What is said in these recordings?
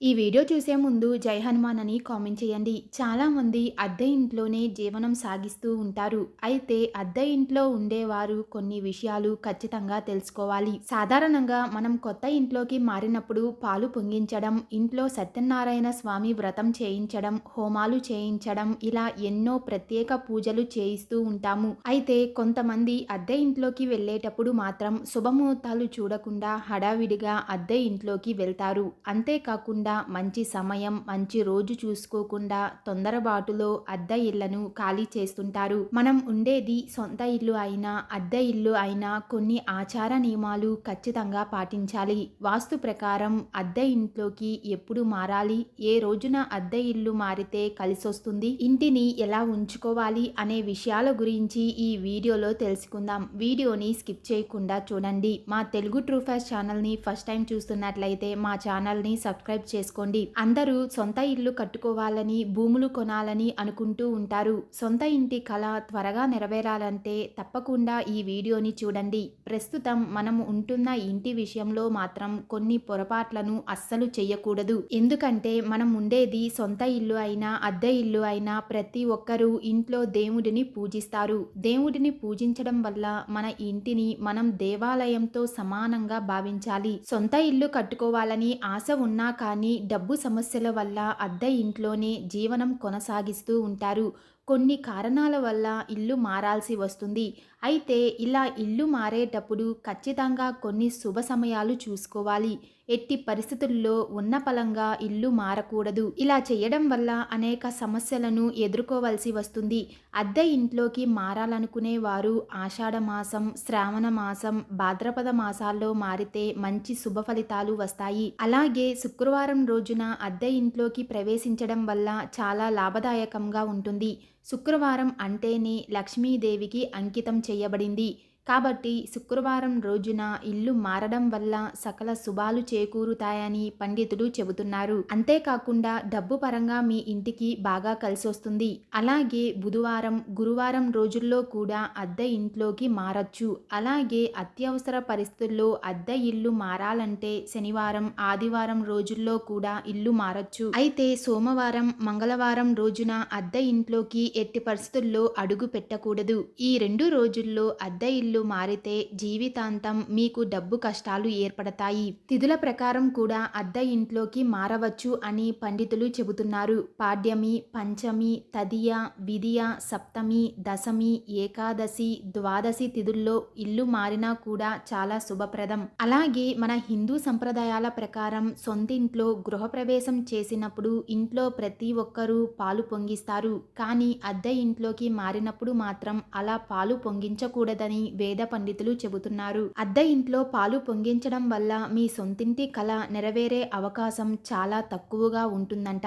ఈ వీడియో చూసే ముందు జై హనుమాన్ అని కామెంట్ చేయండి. చాలామంది అద్దె ఇంట్లోనే జీవనం సాగిస్తూ ఉంటారు. అయితే అద్దె ఇంట్లో ఉండేవారు కొన్ని విషయాలు ఖచ్చితంగా తెలుసుకోవాలి. సాధారణంగా మనం కొత్త ఇంట్లోకి మారినప్పుడు పాలు పొంగించడం ఇంట్లో సత్యనారాయణ స్వామి వ్రతం చేయించడం హోమాలు చేయించడం ఇలా ఎన్నో ప్రత్యేక పూజలు చేయిస్తూ ఉంటాము. అయితే కొంతమంది అద్దె ఇంట్లోకి వెళ్ళేటప్పుడు మాత్రం శుభముహూర్తాలు చూడకుండా హడావిడిగా అద్దె ఇంట్లోకి వెళ్తారు. అంతేకాకుండా మంచి సమయం మంచి రోజు చూసుకోకుండా తొందరబాటులో అద్దె ఇళ్ళను ఖాళీ చేస్తుంటారు. మనం ఉండేది సొంత ఇల్లు అయినా అద్దె ఇల్లు అయినా కొన్ని ఆచార నియమాలు ఖచ్చితంగా పాటించాలి. వాస్తు ప్రకారం అద్దె ఇంట్లోకి ఎప్పుడు మారాలి? ఏ రోజున అద్దె ఇల్లు మారితే కలిసొస్తుంది? ఇంటిని ఎలా ఉంచుకోవాలి అనే విషయాల గురించి ఈ వీడియోలో తెలుసుకుందాం. వీడియోని స్కిప్ చేయకుండా చూడండి. మా తెలుగు ట్రూఫాస్ ఛానల్ని ఫస్ట్ టైం చూస్తున్నట్లయితే మా ఛానల్ని సబ్స్క్రైబ్ చేసుకోండి. అందరూ సొంత ఇల్లు కట్టుకోవాలని భూములు కొనాలని అనుకుంటూ ఉంటారు. సొంత ఇంటి కళ త్వరగా నెరవేరాలంటే తప్పకుండా ఈ వీడియోని చూడండి. ప్రస్తుతం మనం ఉంటున్న ఇంటి విషయంలో మాత్రం కొన్ని పొరపాట్లను అస్సలు చేయకూడదు ఎందుకంటే మనం ఉండేది సొంత ఇల్లు అయినా అద్దె ఇల్లు అయినా ప్రతి ఒక్కరూ ఇంట్లో దేవుడిని పూజిస్తారు. దేవుడిని పూజించడం వల్ల మన ఇంటిని మనం దేవాలయంతో సమానంగా భావించాలి. సొంత ఇల్లు కట్టుకోవాలని ఆశ ఉన్నా కానీ కానీ డబ్బు సమస్యల వల్ల అద్దె ఇంట్లోనే జీవనం కొనసాగిస్తూ ఉంటారు. కొన్ని కారణాల వల్ల ఇల్లు మారాల్సి వస్తుంది. అయితే ఇలా ఇల్లు మారేటప్పుడు ఖచ్చితంగా కొన్ని శుభ సమయాలు చూసుకోవాలి. ఎట్టి పరిస్థితుల్లో ఉన్న పలంగా ఇల్లు మారకూడదు. ఇలా చేయడం వల్ల అనేక సమస్యలను ఎదుర్కోవలసి వస్తుంది. అద్దె ఇంట్లోకి మారాలనుకునే వారు ఆషాఢ మాసం శ్రావణ మాసం భాద్రపద మాసాల్లో మారితే మంచి శుభ ఫలితాలు వస్తాయి. అలాగే శుక్రవారం రోజున అద్దె ఇంట్లోకి ప్రవేశించడం వల్ల చాలా లాభదాయకంగా ఉంటుంది. శుక్రవారం అంటేనే లక్ష్మీదేవికి అంకితం చేయబడింది. కాబట్టి శుక్రవారం రోజున ఇల్లు మారడం వల్ల సకల శుభాలు చేకూరుతాయని పండితులు చెబుతున్నారు. అంతేకాకుండా డబ్బు పరంగా మీ ఇంటికి బాగా కలిసొస్తుంది. అలాగే బుధవారం గురువారం రోజుల్లో కూడా అద్దె ఇంట్లోకి మారచ్చు. అలాగే అత్యవసర పరిస్థితుల్లో అద్దె ఇల్లు మారాలంటే శనివారం ఆదివారం రోజుల్లో కూడా ఇల్లు మారచ్చు. అయితే సోమవారం మంగళవారం రోజున అద్దె ఇంట్లోకి ఎట్టి పరిస్థితుల్లో అడుగు పెట్టకూడదు. ఈ రెండు రోజుల్లో అద్దె ఇల్లు ఇల్లు మారితే జీవితాంతం మీకు డబ్బు కష్టాలు ఏర్పడతాయి. తిథుల ప్రకారం కూడా అద్దె ఇంట్లోకి మారవచ్చు అని పండితులు చెబుతున్నారు. పాడ్యమి పంచమి తదియ విధియ సప్తమి దశమి ఏకాదశి ద్వాదశి తిథుల్లో ఇల్లు మారినా కూడా చాలా శుభప్రదం. అలాగే మన హిందూ సంప్రదాయాల ప్రకారం సొంతింట్లో గృహప్రవేశం చేసినప్పుడు ఇంట్లో ప్రతి ఒక్కరూ పాలు పొంగిస్తారు. కానీ అద్దె ఇంట్లోకి మారినప్పుడు మాత్రం అలా పాలు పొంగించకూడదని వేద పండితులు చెబుతున్నారు. అద్దె ఇంట్లో పాలు పొంగించడం వల్ల మీ సొంతింటి కళ నెరవేరే అవకాశం చాలా తక్కువగా ఉంటుందంట.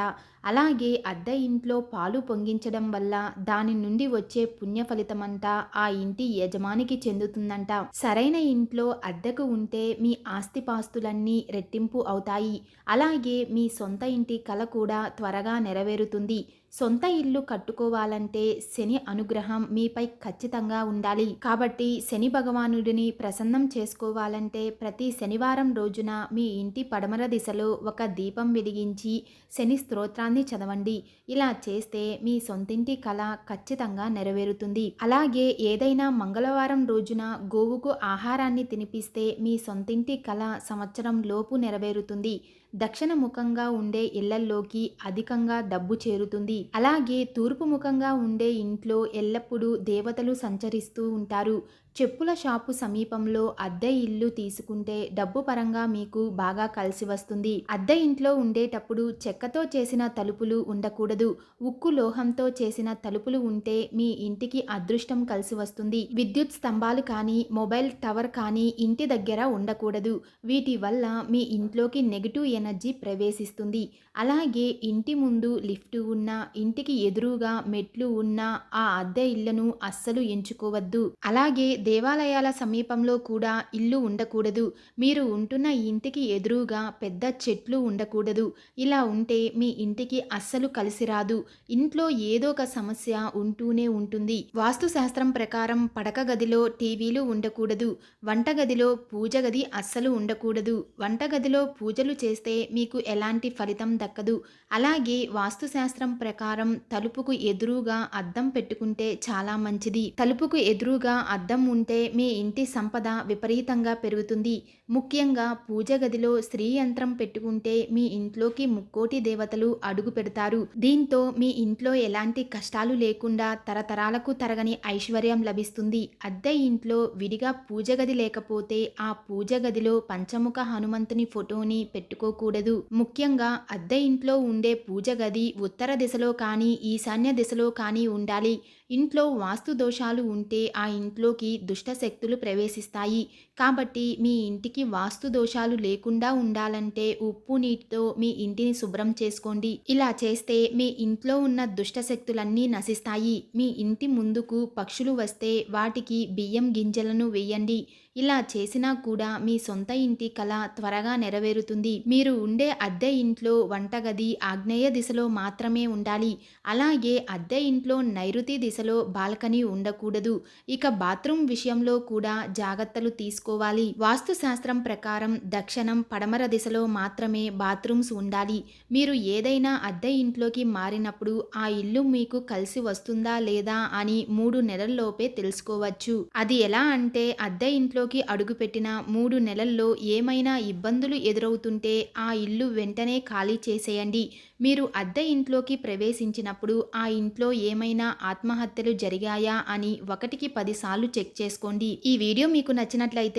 అలాగే అద్దె ఇంట్లో పాలు పొంగించడం వల్ల దాని నుండి వచ్చే పుణ్య ఫలితమంతా ఆ ఇంటి యజమానికి చెందుతుందంట. సరైన ఇంట్లో అద్దెకు ఉంటే మీ ఆస్తిపాస్తులన్నీ రెట్టింపు అవుతాయి. అలాగే మీ సొంత ఇంటి కళ కూడా త్వరగా నెరవేరుతుంది. సొంత ఇల్లు కట్టుకోవాలంటే శని అనుగ్రహం మీపై ఖచ్చితంగా ఉండాలి. కాబట్టి శని భగవానుడిని ప్రసన్నం చేసుకోవాలంటే ప్రతి శనివారం రోజున మీ ఇంటి పడమర దిశలో ఒక దీపం వెలిగించి శని స్తోత్రాన్ని చదవండి. ఇలా చేస్తే మీ సొంతింటి కళ ఖచ్చితంగా నెరవేరుతుంది. అలాగే ఏదైనా మంగళవారం రోజున గోవుకు ఆహారాన్ని తినిపిస్తే మీ సొంతింటి కళ సంవత్సరం లోపు నెరవేరుతుంది. దక్షిణ ముఖంగా ఉండే ఇళ్ళల్లోకి అధికంగా డబ్బు చేరుతుంది. అలాగే తూర్పు ముఖంగా ఉండే ఇంట్లో ఎల్లప్పుడూ దేవతలు సంచరిస్తూ ఉంటారు. చెప్పుల షాపు సమీపంలో అద్దె ఇల్లు తీసుకుంటే డబ్బు పరంగా మీకు బాగా కలిసి వస్తుంది. అద్దె ఇంట్లో ఉండేటప్పుడు చెక్కతో చేసిన తలుపులు ఉండకూడదు. ఉక్కు లోహంతో చేసిన తలుపులు ఉంటే మీ ఇంటికి అదృష్టం కలిసి వస్తుంది. విద్యుత్ స్తంభాలు కానీ మొబైల్ టవర్ కానీ ఇంటి దగ్గర ఉండకూడదు. వీటి వల్ల మీ ఇంట్లోకి నెగిటివ్ ఎనర్జీ ప్రవేశిస్తుంది. అలాగే ఇంటి ముందు లిఫ్ట్ ఉన్న ఇంటికి ఎదురుగా మెట్లు ఉన్న ఆ అద్దె ఇళ్ళను అస్సలు ఎంచుకోవద్దు. అలాగే దేవాలయాల సమీపంలో కూడా ఇల్లు ఉండకూడదు. మీరు ఉంటున్న ఇంటికి ఎదురుగా పెద్ద చెట్లు ఉండకూడదు. ఇలా ఉంటే మీ ఇంటికి అస్సలు కలిసి రాదు. ఇంట్లో ఏదో ఒక సమస్య ఉంటూనే ఉంటుంది. వాస్తు శాస్త్రం ప్రకారం పడక గదిలో టీవీలు ఉండకూడదు. వంటగదిలో పూజ గది అస్సలు ఉండకూడదు. వంటగదిలో పూజలు చేస్తే చేస్తే మీకు ఎలాంటి ఫలితం దక్కదు. అలాగే వాస్తుశాస్త్రం ప్రకారం తలుపుకు ఎదురుగా అద్దం పెట్టుకుంటే చాలా మంచిది. తలుపుకు ఎదురుగా అద్దం ఉంటే మీ ఇంటి సంపద విపరీతంగా పెరుగుతుంది. ముఖ్యంగా పూజ గదిలో స్త్రీ యంత్రం పెట్టుకుంటే మీ ఇంట్లోకి ముక్కోటి దేవతలు అడుగు పెడతారు. దీంతో మీ ఇంట్లో ఎలాంటి కష్టాలు లేకుండా తరతరాలకు తరగని ఐశ్వర్యం లభిస్తుంది. అద్దె ఇంట్లో విడిగా పూజ గది లేకపోతే ఆ పూజ గదిలో పంచముఖ హనుమంతుని ఫోటోని పెట్టుకోకూడదు. ముఖ్యంగా అద్దె ఇంట్లో ఉండే పూజ గది ఉత్తర దిశలో కానీ ఈశాన్య దిశలో కానీ ఉండాలి. ఇంట్లో వాస్తు దోషాలు ఉంటే ఆ ఇంట్లోకి దుష్ట శక్తులు ప్రవేశిస్తాయి. కాబట్టి మీ ఇంటికి వాస్తు దోషాలు లేకుండా ఉండాలంటే ఉప్పు నీటితో మీ ఇంటిని శుభ్రం చేసుకోండి. ఇలా చేస్తే మీ ఇంట్లో ఉన్న దుష్ట శక్తులన్నీ నశిస్తాయి. మీ ఇంటి ముందుకు పక్షులు వస్తే వాటికి బియ్యం గింజలను వేయండి. ఇలా చేసినా కూడా మీ సొంత ఇంటి కళ త్వరగా నెరవేరుతుంది. మీరు ఉండే అద్దె ఇంట్లో వంటగది ఆగ్నేయ దిశలో మాత్రమే ఉండాలి. అలాగే అద్దె ఇంట్లో నైరుతి దిశలో బాల్కనీ ఉండకూడదు. ఇక బాత్రూమ్ విషయంలో కూడా జాగ్రత్తలు తీసుకో చేసుకోవాలి వాస్తుశాస్త్రం ప్రకారం దక్షిణం పడమర దిశలో మాత్రమే బాత్రూమ్స్ ఉండాలి. మీరు ఏదైనా అద్దె ఇంట్లోకి మారినప్పుడు ఆ ఇల్లు మీకు కలిసి వస్తుందా లేదా అని మూడు నెలల్లోపే తెలుసుకోవచ్చు. అది ఎలా అంటే అద్దె ఇంట్లోకి అడుగుపెట్టిన మూడు నెలల్లో ఏమైనా ఇబ్బందులు ఎదురవుతుంటే ఆ ఇల్లు వెంటనే ఖాళీ చేసేయండి. మీరు అద్దె ఇంట్లోకి ప్రవేశించినప్పుడు ఆ ఇంట్లో ఏమైనా ఆత్మహత్యలు జరిగాయా అని ఒకటికి పదిసార్లు చెక్ చేసుకోండి. ఈ వీడియో మీకు నచ్చినట్లయితే